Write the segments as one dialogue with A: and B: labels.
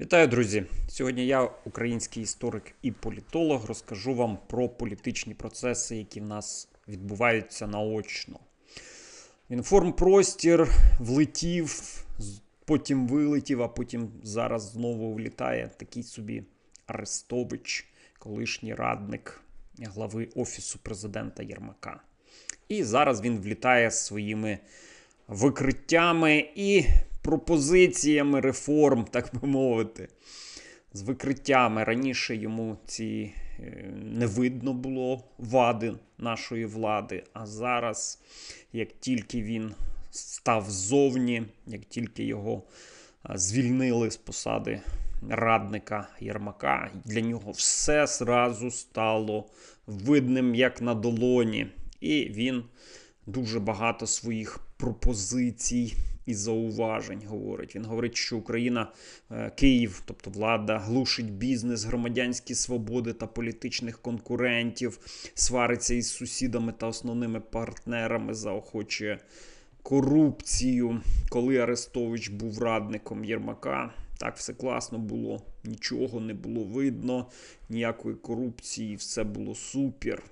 A: Вітаю, друзі! Сьогодні я, український історик і політолог, розкажу вам про політичні процеси, які в нас відбуваються наочно. Інформпростір влетів, потім вилетів, а потім зараз знову влітає такий собі Арестович, колишній радник глави Офісу президента Єрмака. І зараз він влітає своїми викриттями і пропозиціями реформ, так би мовити. З викриттями. Раніше йому ці е, не видно було вади нашої влади. А зараз, як тільки він став ззовні, як тільки його звільнили з посади радника Єрмака, для нього все зразу стало видним як на долоні. І він дуже багато своїх пропозицій і зауважень говорить. Він говорить, що Україна, е, Київ, тобто влада, глушить бізнес, громадянські свободи та політичних конкурентів, свариться із сусідами та основними партнерами, заохочує корупцію. Коли Арестович був радником Єрмака, так все класно було, нічого не було видно, ніякої корупції, все було супер.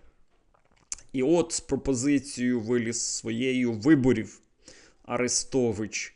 A: І от з пропозицією виліз своєю виборів Арестович.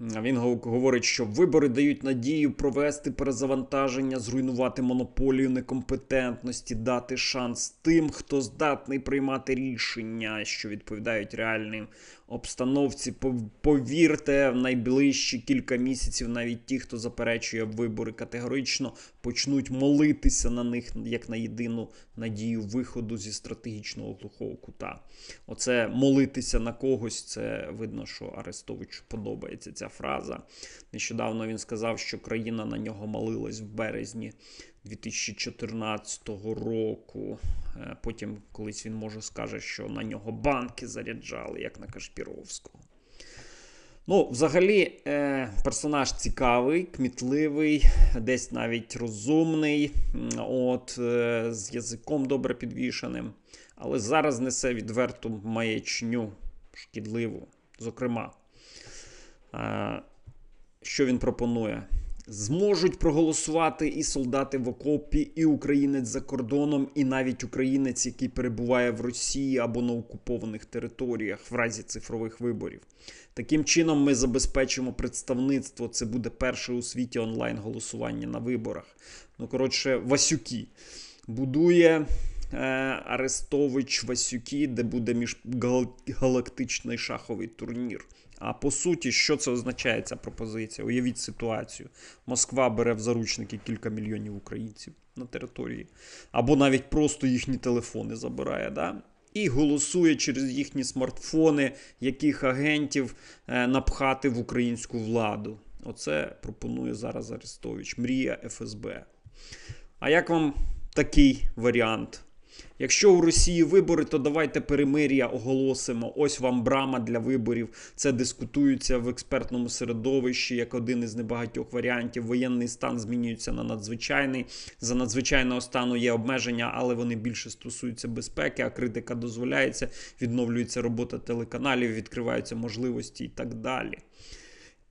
A: Він говорить, що вибори дають надію провести перезавантаження, зруйнувати монополію некомпетентності, дати шанс тим, хто здатний приймати рішення, що відповідають реальним обстановці. Повірте, в найближчі кілька місяців навіть ті, хто заперечує вибори категорично, почнуть молитися на них як на єдину надію виходу зі стратегічного глухого кута. Оце молитися на когось, це видно, що Арестовичу подобається ця фраза. Нещодавно він сказав, що країна на нього молилась в березні 2014 року. Е, Потім колись він може скаже, що на нього банки заряджали, як на Кашпіровського. Ну, взагалі, е, персонаж цікавий, кмітливий, десь навіть розумний, от, е, з язиком добре підвішеним, але зараз несе відверту маячню шкідливу. Зокрема, що він пропонує? Зможуть проголосувати і солдати в окопі, і українець за кордоном, і навіть українець, який перебуває в Росії або на окупованих територіях в разі цифрових виборів. Таким чином, ми забезпечимо представництво. Це буде перше у світі онлайн голосування на виборах. Ну, коротше, Васюки будує е, Арестович Васюки, де буде міжгалактичний шаховий турнір. А по суті, що це означає ця пропозиція? Уявіть ситуацію. Москва бере в заручники кілька мільйонів українців на території, або навіть просто їхні телефони забирає. Да? І голосує через їхні смартфони, яких агентів е, напхати в українську владу. Оце пропонує зараз Арестович. Мрія ФСБ. А як вам такий варіант? Якщо у Росії вибори, то давайте перемир'я оголосимо. Ось вам брама для виборів. Це дискутується в експертному середовищі як один із небагатьох варіантів. Воєнний стан змінюється на надзвичайний. За надзвичайного стану є обмеження, але вони більше стосуються безпеки, а критика дозволяється, відновлюється робота телеканалів, відкриваються можливості і так далі.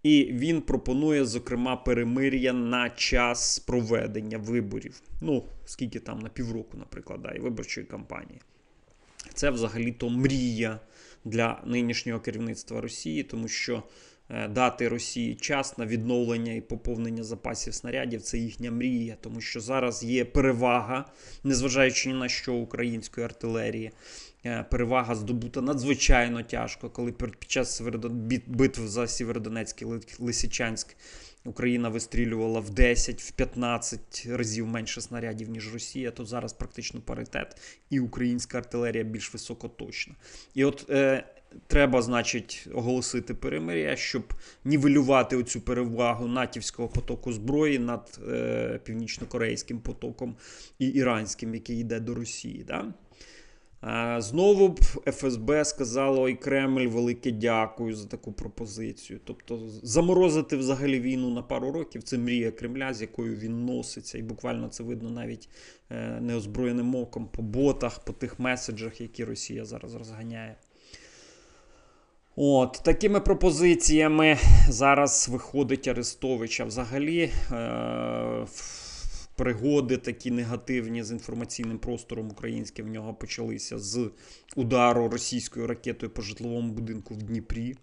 A: І він пропонує, зокрема, перемир'я на час проведення виборів. Ну, скільки там на півроку, наприклад, і виборчої кампанії. Це взагалі-то мрія для нинішнього керівництва Росії, тому що е, дати Росії час на відновлення і поповнення запасів снарядів це їхня мрія, тому що зараз є перевага, незважаючи ні на що української артилерії. Е, Перевага здобута надзвичайно тяжко, коли під час битв за Сєвєродонецьк і Лисичанськ Україна вистрілювала в 10, в 15 разів менше снарядів, ніж Росія, то зараз практично паритет, і українська артилерія більш високоточна. І от е, треба, значить, оголосити перемир'я, щоб нівелювати оцю перевагу натівського потоку зброї над е, північно-корейським потоком і іранським, який йде до Росії. Да? Е, Знову б ФСБ сказало ой Кремль велике дякую за таку пропозицію. Тобто заморозити взагалі війну на пару років це мрія Кремля, з якою він носиться, і буквально це видно навіть е, неозброєним оком по ботах, по тих меседжах, які Росія зараз розганяє. От, такими пропозиціями зараз виходить Арестович. А взагалі е- пригоди такі негативні з інформаційним простором українським в нього почалися з удару російською ракетою по житловому будинку в Дніпрі е,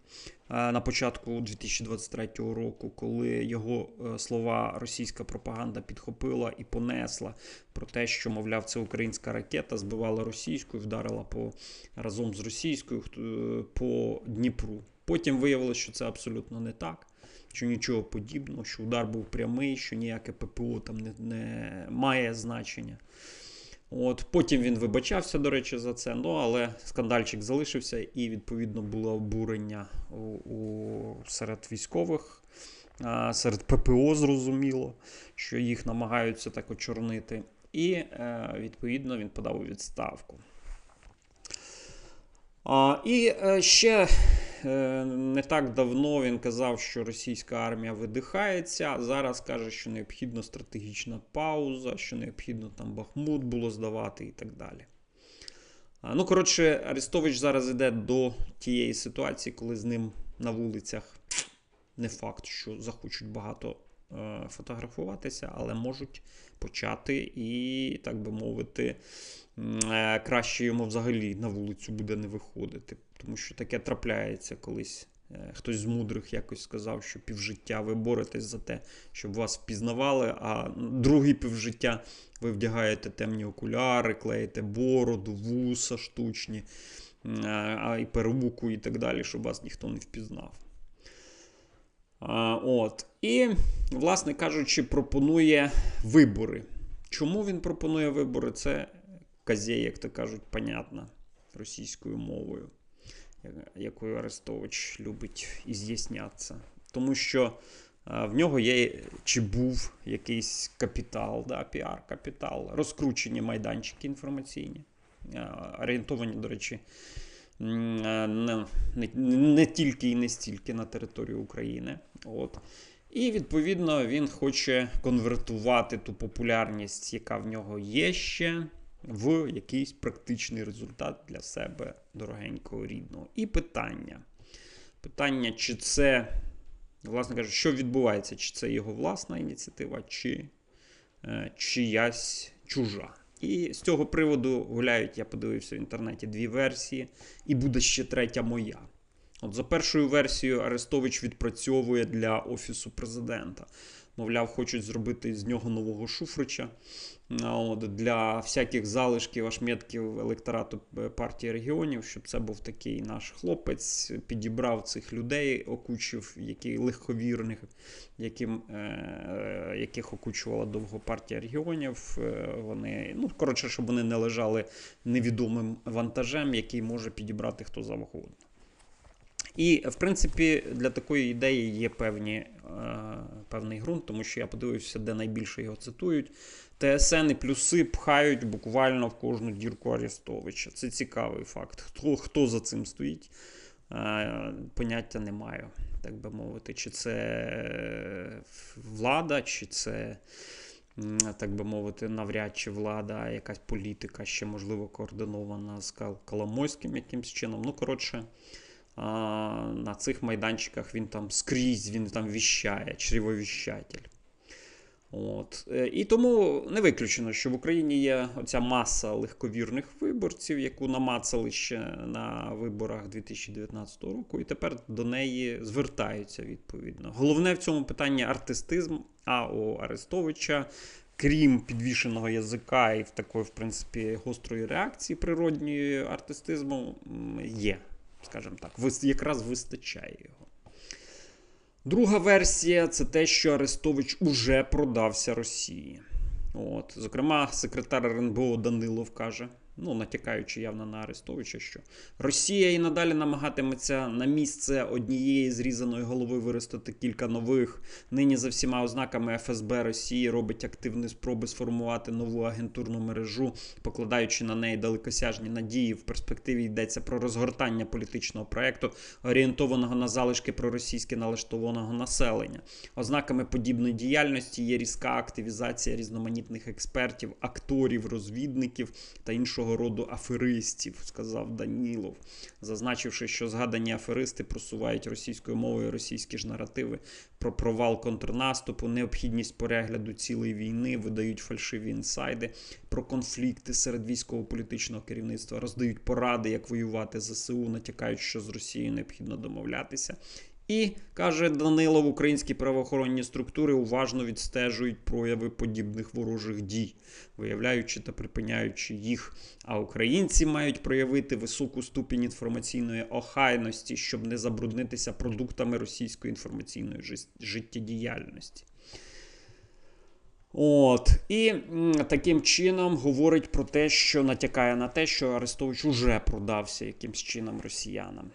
A: на початку 2023 року, коли його е, слова російська пропаганда підхопила і понесла про те, що, мовляв, це українська ракета збивала російську вдарила по разом з російською е, по Дніпру. Потім виявилося, що це абсолютно не так, що нічого подібного, що удар був прямий, що ніяке ППО там не, не має значення. От, Потім він вибачався, до речі, за це. Ну, але скандальчик залишився, і відповідно було обурення у, у серед військових, а, серед ППО зрозуміло, що їх намагаються так очорнити. І е, відповідно він подав у відставку. А, І е, ще не так давно він казав, що російська армія видихається. Зараз каже, що необхідна стратегічна пауза, що необхідно там Бахмут було здавати і так далі. Ну, коротше, Арестович зараз йде до тієї ситуації, коли з ним на вулицях не факт, що захочуть багато е, фотографуватися, але можуть почати і, так би мовити, е, краще йому взагалі на вулицю буде не виходити. Тому що таке трапляється колись. е, Хтось з мудрих якось сказав, що півжиття ви боретесь за те, щоб вас впізнавали, а другий півжиття ви вдягаєте темні окуляри, клеїте бороду, вуса штучні, а і перуку і так далі, щоб вас ніхто не впізнав. От. І, власне кажучи, пропонує вибори. Чому він пропонує вибори? Це казє, як то кажуть, понятно російською мовою, якою Арестович любить із'яснятися. Тому що в нього є чи був якийсь капітал, да, піар-капітал, розкручені майданчики інформаційні, орієнтовані, до речі, не, не, не тільки і не стільки на територію України. От. І відповідно він хоче конвертувати ту популярність, яка в нього є ще, в якийсь практичний результат для себе дорогенького рідного. І питання. Питання, чи це, власне кажучи, що відбувається, чи це його власна ініціатива, чи е, чиясь чужа. І з цього приводу гуляють, я подивився в інтернеті дві версії, і буде ще третя моя. От за першою версією Арестович відпрацьовує для Офісу президента. Мовляв, хочуть зробити з нього нового Шуфрича. От, для всяких залишків, ашметків електорату е, партії регіонів, щоб це був такий наш хлопець, підібрав цих людей, окучив, які легковірних, яким, е, яких окучувала довго партія регіонів. Е, Вони, ну, коротше, щоб вони не лежали невідомим вантажем, який може підібрати хто завгодно. І, в принципі, для такої ідеї є певні, е, певний ґрунт, тому що я подивився, де найбільше його цитують. ТСН і плюси пхають буквально в кожну дірку Арестовича. Це цікавий факт. Хто, хто за цим стоїть, е, поняття не маю, так би мовити. Чи це влада, чи це. Так би мовити, навряд чи влада, якась політика ще можливо координована з Коломойським якимсь чином. Ну, коротше, на цих майданчиках він там скрізь він там віщає, чрівовіщатель. От. Е, І тому не виключено, що в Україні є оця маса легковірних виборців, яку намацали ще на виборах 2019 року, і тепер до неї звертаються відповідно. Головне в цьому питанні артистизм, а у Арестовича. Крім підвішеного язика і в такої, в принципі, гострої реакції природньої артистизму є скажімо так, якраз вистачає його. Друга версія це те, що Арестович уже продався Росії. От. Зокрема, секретар РНБО Данилов каже, ну, натякаючи явно на Арестовича, що Росія і надалі намагатиметься на місце однієї зрізаної голови виростити кілька нових. Нині за всіма ознаками ФСБ Росії робить активні спроби сформувати нову агентурну мережу, покладаючи на неї далекосяжні надії. В перспективі йдеться про розгортання політичного проекту, орієнтованого на залишки проросійськи налаштованого населення. Ознаками подібної діяльності є різка активізація різноманітних експертів, акторів, розвідників та іншого свого роду аферистів, сказав Данілов, зазначивши, що згадані аферисти просувають російською мовою російські ж наративи про провал контрнаступу, необхідність перегляду цілої війни, видають фальшиві інсайди про конфлікти серед військово-політичного керівництва, роздають поради, як воювати ЗСУ, натякають, що з Росією необхідно домовлятися. І каже Данилов, українські правоохоронні структури уважно відстежують прояви подібних ворожих дій, виявляючи та припиняючи їх. А українці мають проявити високу ступінь інформаційної охайності, щоб не забруднитися продуктами російської інформаційної життєдіяльності. От і таким чином говорить про те, що натякає на те, що Арестович уже продався якимсь чином росіянам.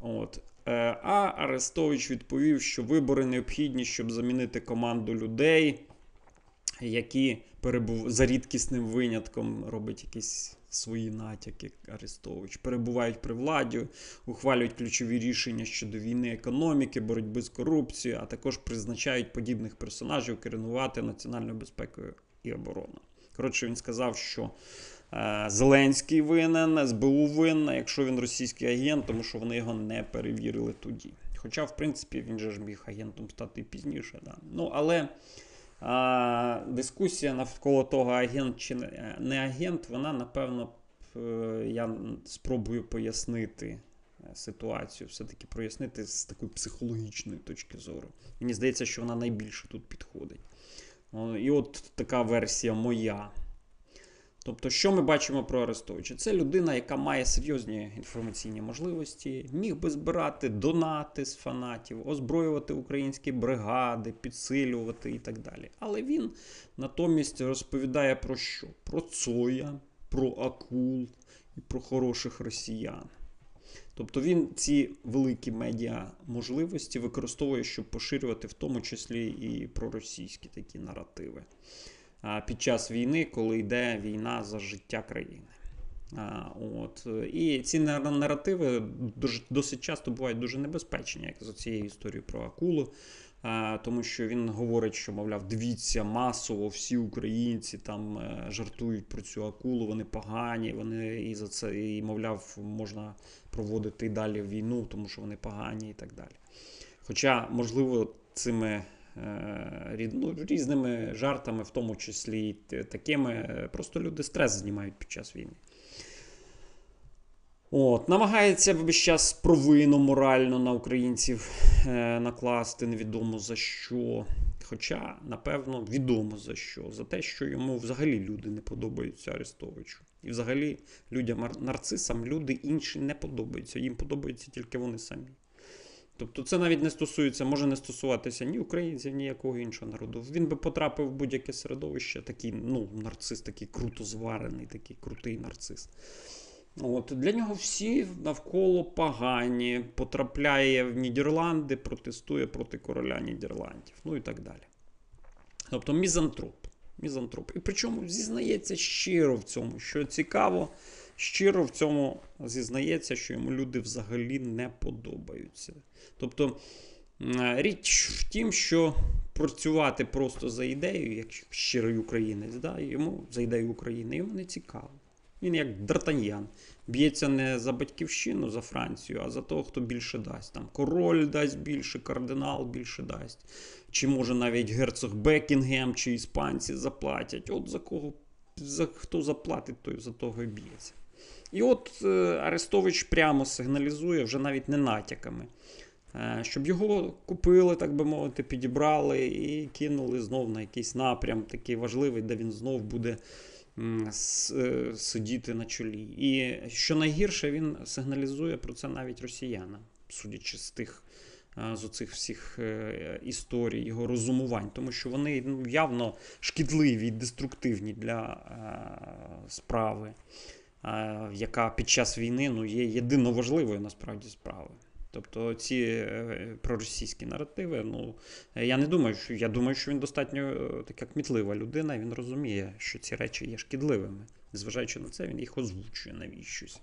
A: От. Е, А Арестович відповів, що вибори необхідні, щоб замінити команду людей, які перебув за рідкісним винятком робить якісь свої натяки. Арестович перебувають при владі, ухвалюють ключові рішення щодо війни, економіки, боротьби з корупцією, а також призначають подібних персонажів керувати національною безпекою і обороною. Коротше, він сказав, що Зеленський винен, СБУ винна, якщо він російський агент, тому що вони його не перевірили тоді. Хоча, в принципі, він же ж міг агентом стати пізніше. Да. Ну, але а, дискусія навколо того, агент чи не- агент, вона, напевно, е, я спробую пояснити е, ситуацію, все-таки прояснити з такої психологічної точки зору. Мені здається, що вона найбільше тут підходить. І от така версія моя. Тобто, що ми бачимо про Арестовича? Це людина, яка має серйозні інформаційні можливості, міг би збирати донати з фанатів, озброювати українські бригади, підсилювати і так далі. Але він натомість розповідає про що? Про Цоя, про акул і про хороших росіян. Тобто він ці великі медіа можливості використовує, щоб поширювати в тому числі і проросійські такі наративи під час війни, коли йде війна за життя країни. От. І ці наративи досить часто бувають дуже небезпечні, як за цією історією про акулу. Тому що він говорить, що, мовляв, дивіться, масово всі українці там е, жартують про цю акулу, вони погані, вони і за це, і, мовляв, можна проводити і далі війну, тому що вони погані і так далі. Хоча, можливо, цими ну, різними жартами, в тому числі такими, е, просто люди стрес знімають під час війни. От, намагається весь час провину морально на українців е, накласти невідомо за що. Хоча, напевно, відомо за що. За те, що йому взагалі люди не подобаються Арестовичу. І взагалі людям нарцисам люди інші не подобаються. Їм подобаються тільки вони самі. Тобто це навіть не стосується, може не стосуватися ні українців, ні якого іншого народу. Він би потрапив в будь-яке середовище, такий, ну, нарцис, такий круто зварений, такий крутий нарцис. От, для нього всі навколо погані, потрапляє в Нідерланди, протестує проти короля Нідерландів, ну і так далі. Тобто мізантроп. мізантроп. І причому зізнається щиро в цьому, що цікаво, щиро в цьому зізнається, що йому люди взагалі не подобаються. Тобто річ в тім, що працювати просто за ідеєю, як щирий українець, да, йому за ідею України, йому не цікаво. Він як Д'Артаньян. Б'ється не за батьківщину, за Францію, а за того, хто більше дасть. Там король дасть більше, кардинал більше дасть. Чи може навіть герцог Бекінгем чи іспанці заплатять. От за кого за хто заплатить, той за того і б'ється. І от е, Арестович прямо сигналізує вже навіть не натяками. е, Щоб його купили, так би мовити, підібрали і кинули знов на якийсь напрям, такий важливий, де він знов буде е, сидіти на чолі. І що найгірше, він сигналізує про це навіть росіянам, судячи з тих. З оцих всіх історій, його розумувань, тому що вони ну, явно шкідливі і деструктивні для справи, яка під час війни ну, є єдино важливою насправді справою. Тобто ці е, проросійські наративи, ну е, я не думаю, що я думаю, що він достатньо е, така кмітлива людина, і він розуміє, що ці речі є шкідливими. Незважаючи на це, він їх озвучує навіщось.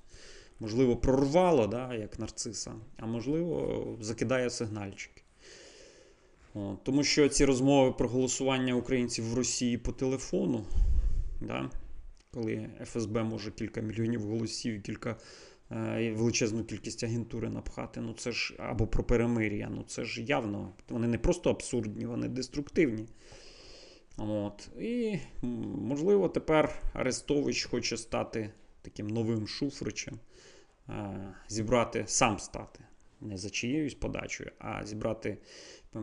A: Можливо, прорвало, да, як нарциса, а можливо, закидає сигнальчики. Тому що ці розмови про голосування українців в Росії по телефону, да, коли ФСБ може кілька мільйонів голосів кілька е, величезну кількість агентури напхати. Ну це ж або про перемир'я. Ну це ж явно. Вони не просто абсурдні, вони деструктивні. От. І, можливо, тепер Арестович хоче стати таким новим Шуфричем, е, зібрати, сам стати. Не за чиєюсь подачею, а зібрати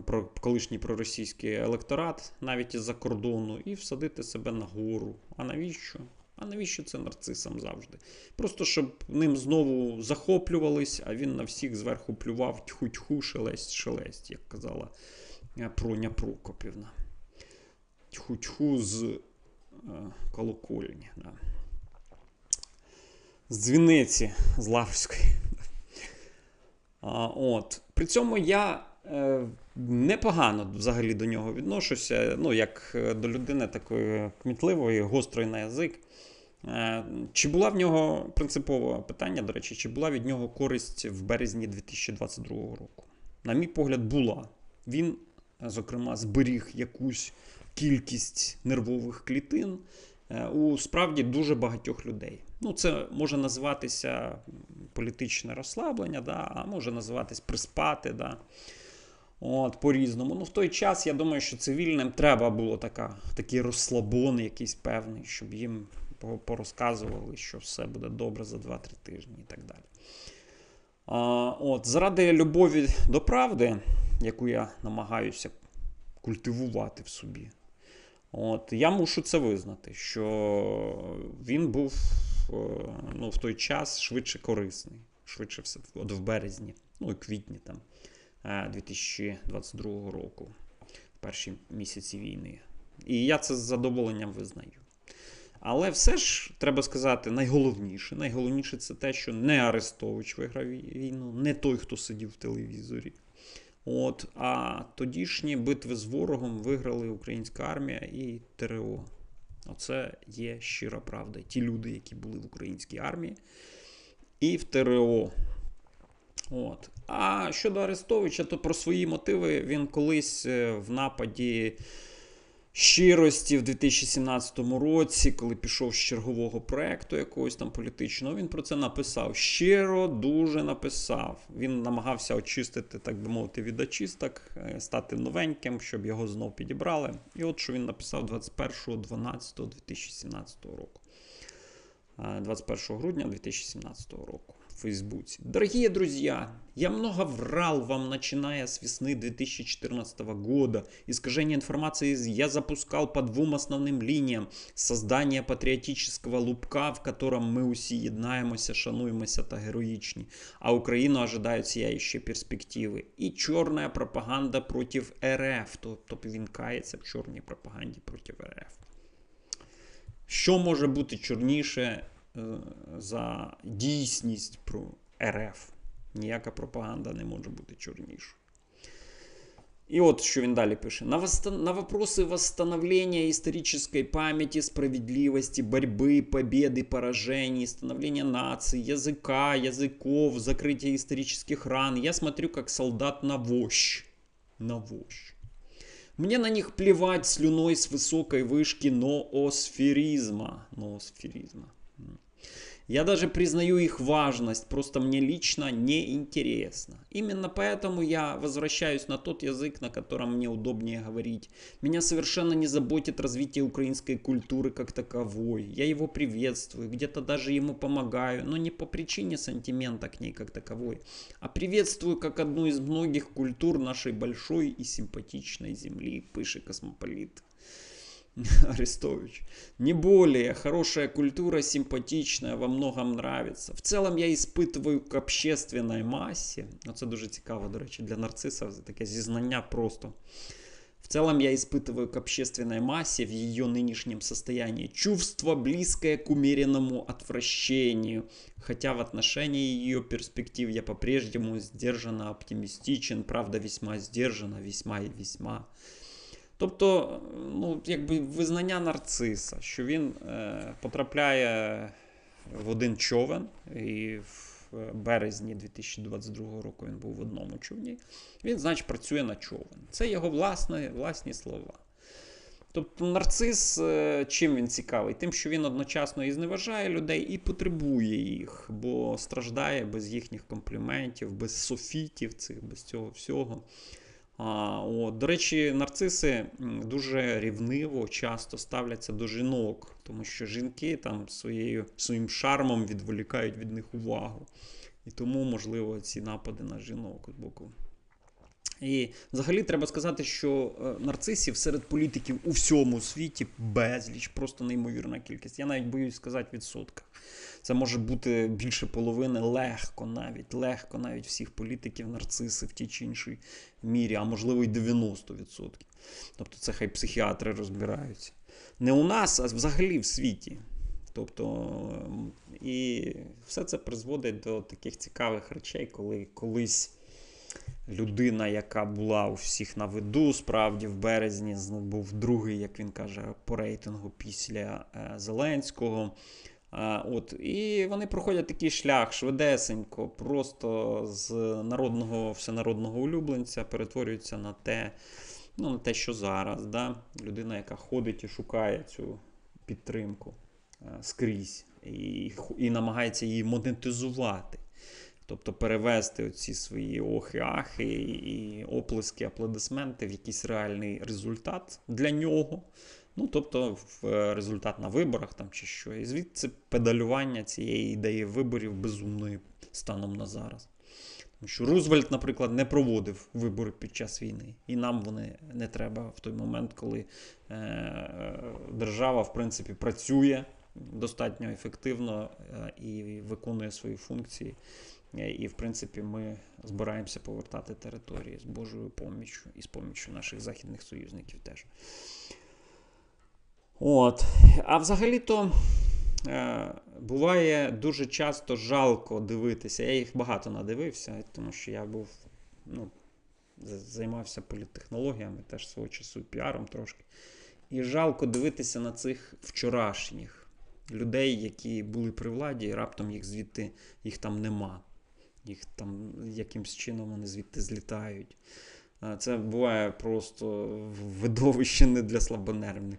A: про колишній проросійський електорат навіть із-за кордону і всадити себе на гору. А навіщо? А навіщо це нарцисам завжди? Просто щоб ним знову захоплювались, а він на всіх зверху плював тьху-тьху, шелесть, шелесть, як казала Проня Прокопівна. Тьху-тьху з е, колокольні. Да. З дзвіниці з Лаврської. А, от. При цьому я е, непогано взагалі до нього відношуся. Ну, як е, до людини такої кмітливої, гострої на язик. Е, чи була в нього принципове питання, до речі, чи була від нього користь в березні 2022 року? На мій погляд, була. Він, зокрема, зберіг якусь кількість нервових клітин е, у справді дуже багатьох людей. Ну, це може називатися політичне розслаблення, да, а може називатись приспати. Да. От, По-різному. Ну, в той час, я думаю, що цивільним треба було така, такий розслабон якийсь певний, щоб їм порозказували, що все буде добре за 2-3 тижні і так далі. А, от, Заради любові до правди, яку я намагаюся культивувати в собі, от, я мушу це визнати, що він був е, ну, в той час швидше корисний, швидше все от в березні, ну і квітні там 2022 е, року, в перші місяці війни. І я це з задоволенням визнаю. Але все ж треба сказати, найголовніше. Найголовніше це те, що не Арестович виграв війну, не той, хто сидів в телевізорі. От, А тодішні битви з ворогом виграли українська армія і ТРО. Оце є щира правда. Ті люди, які були в українській армії і в ТРО. От. А щодо Арестовича, то про свої мотиви він колись е, в нападі щирості в 2017 році, коли пішов з чергового проекту якогось там політичного, він про це написав. Щиро дуже написав. Він намагався очистити, так би мовити, від очисток, е, стати новеньким, щоб його знов підібрали. І от що він написав 21.12.2017 року. 21 е, грудня 2017 року Фейсбуке. Дорогие друзья, я много врал вам, начиная с весны 2014 года. Искажение информации я запускал по двум основным линиям. Создание патриотического лупка, в котором мы усі єднаємося, шануємося та героїчні. А Україну ожидають сяючі перспективи. І чорна пропаганда проти РФ. Тобто він кається в чорній пропаганді проти РФ. Що може бути чорніше Е, за дійсність про РФ. Ніяка пропаганда не може бути чорнішою. И вот что він далі пише. На, восстан... на вопросы восстановления исторической памяти, справедливости, борьбы, победы, поражений, становления наций, языка, языков, закрытия исторических ран я смотрю как солдат на вощь. На вощь. Мне на них плевать слюной с высокой вышки ноосферизма. Ноосферизма. Я даже признаю их важность, просто мне лично неинтересно. Именно поэтому я возвращаюсь на тот язык, на котором мне удобнее говорить. Меня совершенно не заботит развитие украинской культуры как таковой. Я его приветствую, где-то даже ему помогаю, но не по причине сантимента к ней как таковой, а приветствую как одну из многих культур нашей большой и симпатичной земли, пыши космополит. Арестович. Не более. Хорошая культура, симпатичная, во многом нравится. В целом я испытываю к общественной массе. Оце дуже цікаво, до речі, для нарцисса таке зізнання просто. В целом я испытываю к общественной массе в ее нынешнем состоянии чувство, близкое к умеренному отвращению. Хотя в отношении ее перспектив я по-прежнему сдержанно оптимистичен, правда весьма сдержанно, весьма и весьма. Тобто, ну, якби визнання нарциса, що він е, потрапляє в один човен, і в березні 2022 року він був в одному човні. Він, значить, працює на човен. Це його власне, власні слова. Тобто нарцис, е, чим він цікавий? Тим, що він одночасно і зневажає людей, і потребує їх, бо страждає без їхніх компліментів, без софітів, цих, без цього всього. От, До речі, нарциси дуже рівниво часто ставляться до жінок, тому що жінки там своєю, своїм шармом відволікають від них увагу. І тому, можливо, ці напади на жінок з боку. І взагалі треба сказати, що е, нарцисів серед політиків у всьому світі безліч, просто неймовірна кількість. Я навіть боюсь сказати відсотка. Це може бути більше половини легко, навіть легко, навіть всіх політиків, нарциси в тій чи іншій мірі, а можливо й 90%. Тобто це хай психіатри розбираються. Не у нас, а взагалі в світі. Тобто, ем, і все це призводить до таких цікавих речей, коли колись людина, яка була у всіх на виду, справді в березні був другий, як він каже, по рейтингу після е, Зеленського. От, І вони проходять такий шлях швидесенько, просто з народного всенародного улюбленця перетворюються на те, ну, на те, що зараз. Да? Людина, яка ходить і шукає цю підтримку е, скрізь, і, і намагається її монетизувати. Тобто перевести оці свої охи-ахи і оплески, аплодисменти в якийсь реальний результат для нього. Ну, тобто, в е, результат на виборах там чи що. І звідси педалювання цієї ідеї виборів безумною станом на зараз. Тому що Рузвельт, наприклад, не проводив вибори під час війни, і нам вони не треба в той момент, коли е, е держава в принципі працює достатньо ефективно е, і виконує свої функції. Е, і, в принципі, ми збираємося повертати території з Божою поміччю і з поміччю наших західних союзників теж. От. А взагалі-то е, буває дуже часто жалко дивитися. Я їх багато надивився, тому що я був, ну, займався політтехнологіями, теж свого часу піаром трошки. І жалко дивитися на цих вчорашніх людей, які були при владі, і раптом їх звідти їх там нема. Їх там якимсь чином вони звідти злітають. Це буває просто видовище не для слабонервних.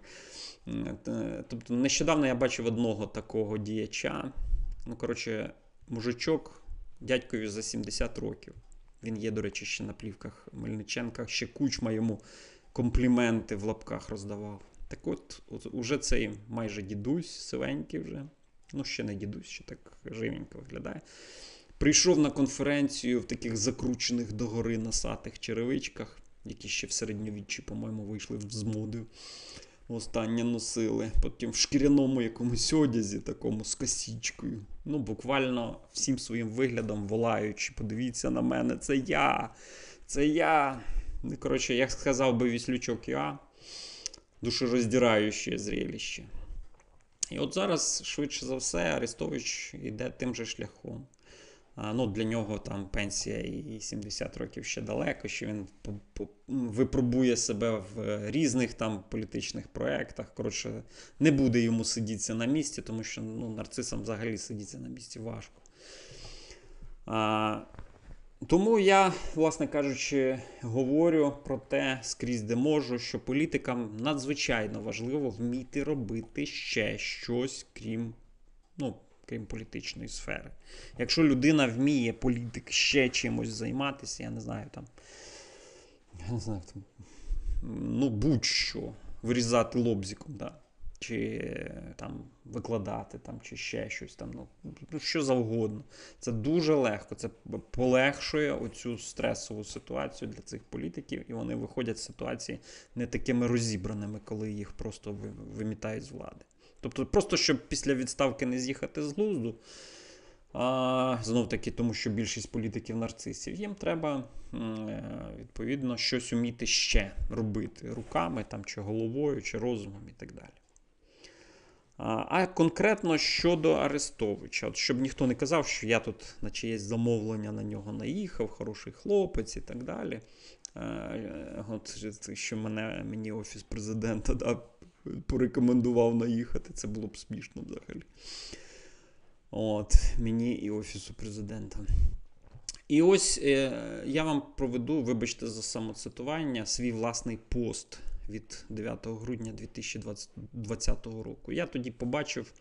A: Тобто, нещодавно я бачив одного такого діяча. Ну, коротше, мужичок дядькові за 70 років. Він є, до речі, ще на плівках Мельниченка, ще кучма йому компліменти в лапках роздавав. Так от, от уже цей майже дідусь, сивенький вже. Ну, ще не дідусь, ще так живенько виглядає. Прийшов на конференцію в таких закручених догори насатих черевичках, які ще в середньовіччі, по-моєму, вийшли з моди. Останнє носили. Потім в шкіряному якомусь одязі, такому з косічкою. Ну, буквально всім своїм виглядом волаючи, подивіться на мене, це я. Це я. Ну, коротше, як сказав би Віслючок я, душероздираюче зрелище. І от зараз, швидше за все, Арестович йде тим же шляхом. Ну, Для нього там пенсія і 70 років ще далеко, що він випробує себе в різних там політичних проєктах. Коротше, не буде йому сидітися на місці, тому що ну, нарцисам взагалі сидіться на місці важко. А, Тому я, власне кажучи, говорю про те, скрізь де можу, що політикам надзвичайно важливо вміти робити ще щось, крім. ну, крім політичної сфери. Якщо людина вміє політик ще чимось займатися, я не знаю там. Я не знаю, там, ну, будь-що, вирізати лобзиком, да. чи там викладати, там, чи ще щось там, ну, ну, що завгодно. Це дуже легко. Це полегшує оцю стресову ситуацію для цих політиків, і вони виходять з ситуації не такими розібраними, коли їх просто вимітають з влади. Тобто, просто щоб після відставки не з'їхати з глузду. А, Знов таки, тому що більшість політиків нарцисів, їм треба е, відповідно щось уміти ще робити руками, там, чи головою, чи розумом і так далі. А конкретно щодо Арестовича, от щоб ніхто не казав, що я тут на чиєсь замовлення на нього наїхав, хороший хлопець і так далі. Е, от Що мене, мені Офіс президента да, порекомендував наїхати. Це було б смішно взагалі. От, Мені і Офісу президента. І ось е, я вам проведу, вибачте, за самоцитування, свій власний пост від 9 грудня 2020 року. Я тоді побачив,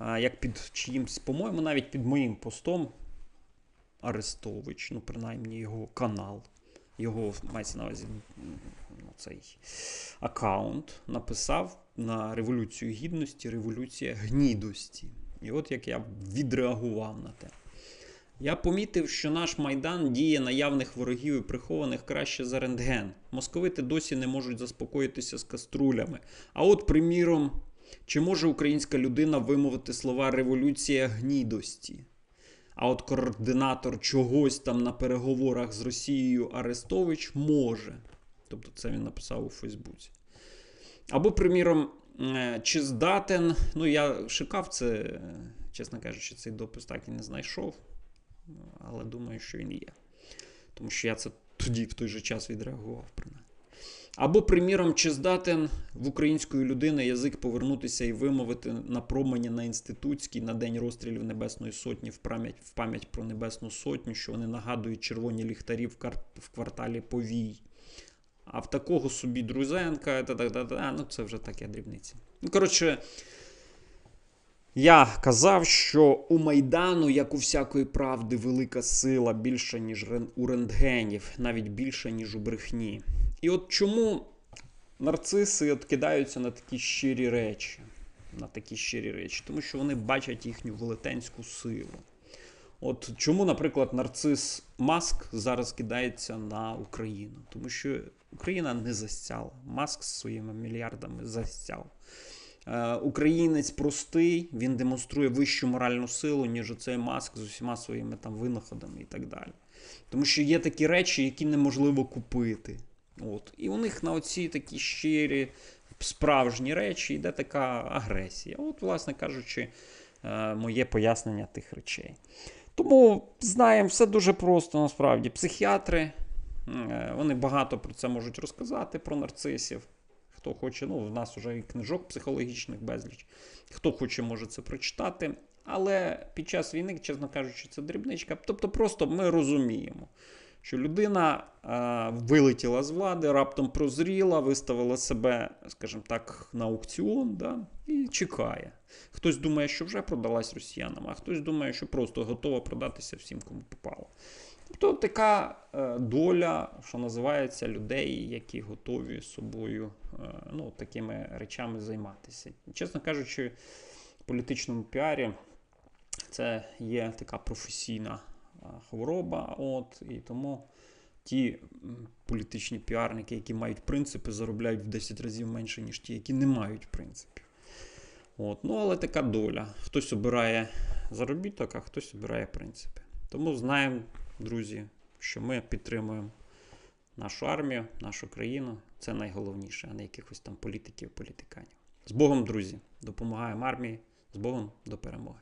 A: як під чиїмсь, по-моєму, навіть під моїм постом Арестович, ну, принаймні його канал, його мається на увазі цей аккаунт написав на Революцію Гідності, Революція гнідості. І от як я відреагував на те. Я помітив, що наш майдан діє наявних ворогів і прихованих краще за рентген. Московити досі не можуть заспокоїтися з каструлями. А от, приміром, чи може українська людина вимовити слова революція гнідості? А от координатор чогось там на переговорах з Росією Арестович може. Тобто це він написав у Фейсбуці. Або, приміром, е, чи здатен. Ну, я шукав це, чесно кажучи, цей допис так і не знайшов. Але думаю, що він є. Тому що я це тоді в той же час відреагував принаймні. Або, приміром, чи здатен в української людини язик повернутися і вимовити на промені на інститутській на день розстрілів Небесної Сотні в пам'ять, в пам'ять про Небесну Сотню, що вони нагадують червоні ліхтарі в кварталі Повій. А в такого собі Друзенка, та-та-та-та, ну це вже таке дрібниці. Ну, коротше, я казав, що у Майдану, як у всякої правди, велика сила більша, ніж у рентгенів, навіть більша, ніж у брехні. І от чому нарциси от кидаються на такі щирі речі, на такі щирі речі, тому що вони бачать їхню велетенську силу. От чому, наприклад, нарцис Маск зараз кидається на Україну? Тому що Україна не застяла. Маск з своїми мільярдами застяв. Е, Українець простий, він демонструє вищу моральну силу, ніж оцей маск з усіма своїми там винаходами і так далі. Тому що є такі речі, які неможливо купити. От. І у них на оці такі щирі, справжні речі йде така агресія. От, власне кажучи, е, моє пояснення тих речей. Тому знаємо, все дуже просто насправді. Психіатри, е, вони багато про це можуть розказати, про нарцисів. Хто хоче, ну, в нас вже і книжок психологічних безліч. Хто хоче, може це прочитати. Але під час війни, чесно кажучи, це дрібничка. Тобто, просто ми розуміємо, що людина е, вилетіла з влади, раптом прозріла, виставила себе, скажімо так, на аукціон да, і чекає. Хтось думає, що вже продалась росіянам, а хтось думає, що просто готова продатися всім, кому попало. Тобто така е, доля, що називається, людей, які готові собою е, ну, такими речами займатися. Чесно кажучи, в політичному піарі це є така професійна хвороба. От, і тому ті політичні піарники, які мають принципи, заробляють в 10 разів менше, ніж ті, які не мають принципів. От, ну, але така доля. Хтось обирає заробіток, а хтось обирає принципи. Тому знаємо, друзі, що ми підтримуємо нашу армію, нашу країну. Це найголовніше, а не якихось там політиків, політиканів. З Богом, друзі, допомагаємо армії, з Богом до перемоги.